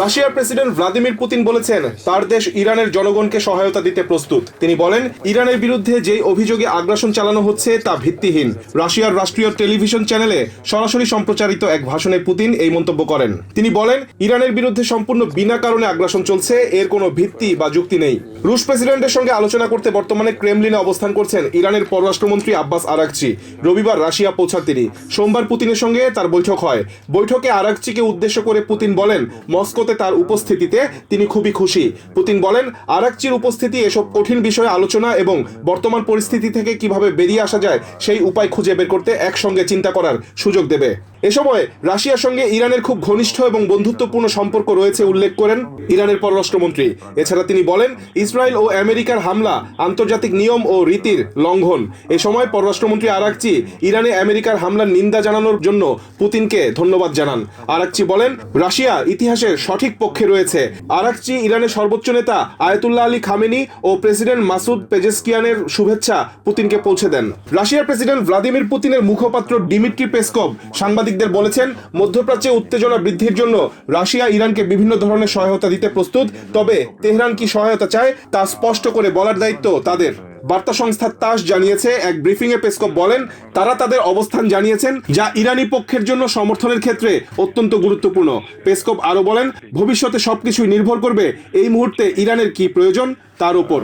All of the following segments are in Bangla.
রাশিয়ার প্রেসিডেন্ট ভ্লাদিমির পুতিন বলেছেন, তার দেশ ইরানের জনগণকে সহায়তা দিতে প্রস্তুত। তিনি বলেন, ইরানের বিরুদ্ধে যেই অভিযোগে আগ্রাসন চালানো হচ্ছে, তা ভিত্তিহীন। রাশিয়ার রাষ্ট্রীয় টেলিভিশন চ্যানেলে সরাসরি সম্প্রচারিত এক ভাষণে পুতিন এই মন্তব্য করেন। তিনি বলেন, ইরানের বিরুদ্ধে সম্পূর্ণ বিনা কারণে আগ্রাসন চলছে, এর কোনো ভিত্তি বা যুক্তি নেই। রুশ প্রেসিডেন্টের সঙ্গে আলোচনা করতে বর্তমানে ক্রেমলিনে অবস্থান করছেন ইরানের পররাষ্ট্রমন্ত্রী আব্বাস আরাকচি রবিবার রাশিয়া পৌঁছান তিনি। সোমবার পুতিনের সঙ্গে তার বৈঠক হয়। বৈঠকে আরাকচিকে উদ্দেশ্য করে পুতিন বলেন, মস্কোতে তার উপস্থিতিতে তিনি খুবই খুশি। পুতিন বলেন, আরাকচির উপস্থিতি এসব কঠিন বিষয়ে আলোচনা এবং বর্তমান পরিস্থিতি থেকে কীভাবে বেরিয়ে আসা যায়, সেই উপায় খুঁজে বের করতে একসঙ্গে চিন্তা করার সুযোগ দেবে। এ সময় রাশিয়ার সঙ্গে ইরানের খুব ঘনিষ্ঠ এবং বন্ধুত্বপূর্ণ সম্পর্ক রয়েছে উল্লেখ করেন ইরানের পররাষ্ট্রমন্ত্রী। এছাড়া তিনি বলেন, ইসরায়েল ও আমেরিকার হামলা, আন্তর্জাতিক নিয়ম ও রীতির লঙ্ঘন। এ সময় পররাষ্ট্রমন্ত্রী আরাকচি ইরানে আমেরিকার হামলার নিন্দা জানানোর জন্য পুতিনকে ধন্যবাদ জানান। আরাকচি বলেন, রাশিয়া ইতিহাসের সঠিক পক্ষে রয়েছে। আরাকচি ইরানের সর্বোচ্চ নেতা আয়তুল্লাহ আলী খামেনি ও প্রেসিডেন্ট মাসুদ পেজেস্কিয়ানের শুভেচ্ছা পুতিনকে পৌঁছে দেন। রাশিয়ার প্রেসিডেন্ট ভ্লাদিমির পুতিনের মুখপাত্র ডিমিট্রি পেসকভ সাংবাদিকদের বলেছেন, মধ্যপ্রাচ্যে উত্তেজনা বৃদ্ধির জন্য রাশিয়া ইরানকে বিভিন্ন ধরনের সহায়তা দিতে প্রস্তুত, তবে তেহরান কি সহায়তা চায় তা স্পষ্ট করে বলার দায়িত্ব তাদের। বার্তা সংস্থা তাস জানিয়েছে এক ব্রিফিং এ পেসকপ বলেন তারা তাদের অবস্থান জানিয়েছেন যা ইরানি পক্ষের জন্য সমর্থনের ক্ষেত্রে অত্যন্ত গুরুত্বপূর্ণ। পেসকপ আরও বলেন ভবিষ্যতে সবকিছুই নির্ভর করবে এই মুহূর্তে ইরানের কি প্রয়োজন তার উপর।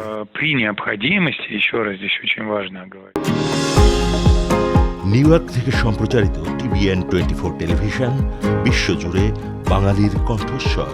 নিউ ইয়র্ক থেকে সম্প্রচারিত টিভিএন টোয়েন্টি ফোর টেলিভিশন বিশ্বজুড়ে বাঙালির কণ্ঠস্বর।